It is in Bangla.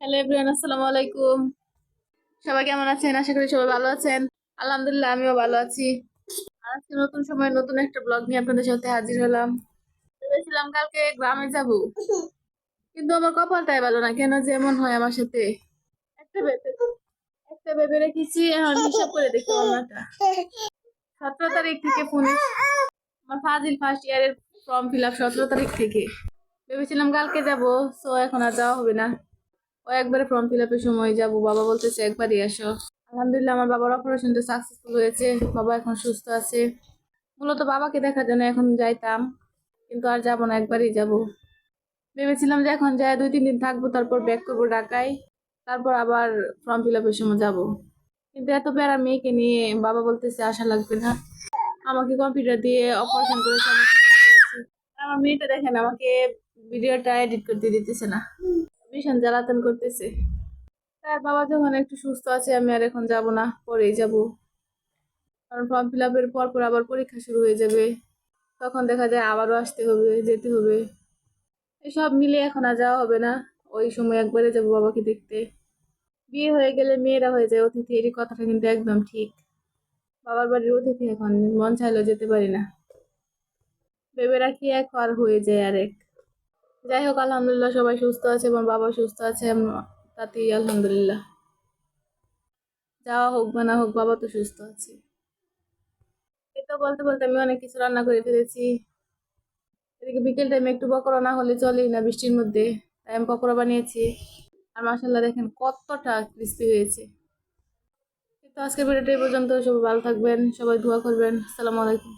হ্যালো এভরিওয়ান আসসালামু আলাইকুম। সবাই কেমন আছেন? আশা করি সবাই ভালো আছেন। আলহামদুলিল্লাহ, আমিও ভালো আছি। আর আজকে নতুন সময় নতুন একটা ব্লগ নিয়ে আপনাদের সাথে হাজির হলাম। ভেবেছিলাম কালকে গ্রামে যাব। কিন্তু আমার কপালটাই ভালো না, কেন যে এমন হয় আমার সাথে? একটা ভেবে একটা ভেবে রেখেছি, এখন হিসাব করে দেখি অন্যটা সতেরো তারিখ থেকে ফোনে আমার ফাজিল ফার্স্ট ইয়ারের ফর্ম ফিল আপ সতেরো তারিখ থেকে। ভেবেছিলাম কালকে যাব সো এখন আর যাওয়া হবে না। ও একবারে ফর্ম ফিল আপের সময় যাব। বাবা বলতেছে, একবারই আসো। আলহামদুলিল্লাহ, আমার বাবার অপারেশনটা সাকসেসফুল হয়েছে। বাবা এখন সুস্থ আছে। মূলত বাবাকে দেখার জন্য এখন যাইতাম, কিন্তু আর যাব না, একবারই যাব। ভেবেছিলাম যে এখন যাই দুই, তিন দিন থাকব, তারপর ব্যাক করব ঢাকায়। তারপর আবার ফর্ম ফিল আপের সময় যাব। কিন্তু এত প্যারা মেয়েকে নিয়ে বাবা বলতেছে আশা লাগবে না। আমাকে কম্পিউটার দিয়ে অপারেশন করেছে। আমার মেয়েটা দেখেন, আমাকে ভিডিওটা এডিট করতে দিতেছে না। ভীষণ জ্বালাতন করতেছে। তার বাবা যখন একটু সুস্থ আছে, আমি আর এখন যাব না, পরেই যাব। কারণ ফর্ম ফিল আপের পর পর আবার পরীক্ষা শুরু হয়ে যাবে। তখন দেখা যায় আবারও আসতে হবে, যেতে হবে। এসব মিলে এখন আর যাওয়া হবে না। ওই সময় একবারে যাব বাবাকে দেখতে। বিয়ে হয়ে গেলে মেয়েরা হয়ে যায় অতিথি এর কথাটা কিন্তু একদম ঠিক। বাবার বাড়ির অতিথি এখন, মন চাইলেও যেতে পারি না। ভেবে রাখি এক আর হয়ে যায় আরেক। যাই হোক, আলহামদুলিল্লাহ সবাই সুস্থ আছে এবং বাবা সুস্থ আছে তাতেই আলহামদুলিল্লাহ। যাওয়া হোক বা না হোক, বাবা তো সুস্থ আছে। তো বলতে বলতে আমি অনেক কিছু রান্না করে ফেলেছি। এদিকে বিকেল টাইমে একটু পকোড়া না হলে চলেই না বৃষ্টির মধ্যে, তাই আমি পকোড়া বানিয়েছি। আর মাসাল্লাহ দেখেন কতটা ক্রিস্পি হয়েছে। তো আজকের ভিডিওটা এই পর্যন্ত, সবাই ভালো থাকবেন, সবাই দোয়া করবেন। আসসালামু আলাইকুম।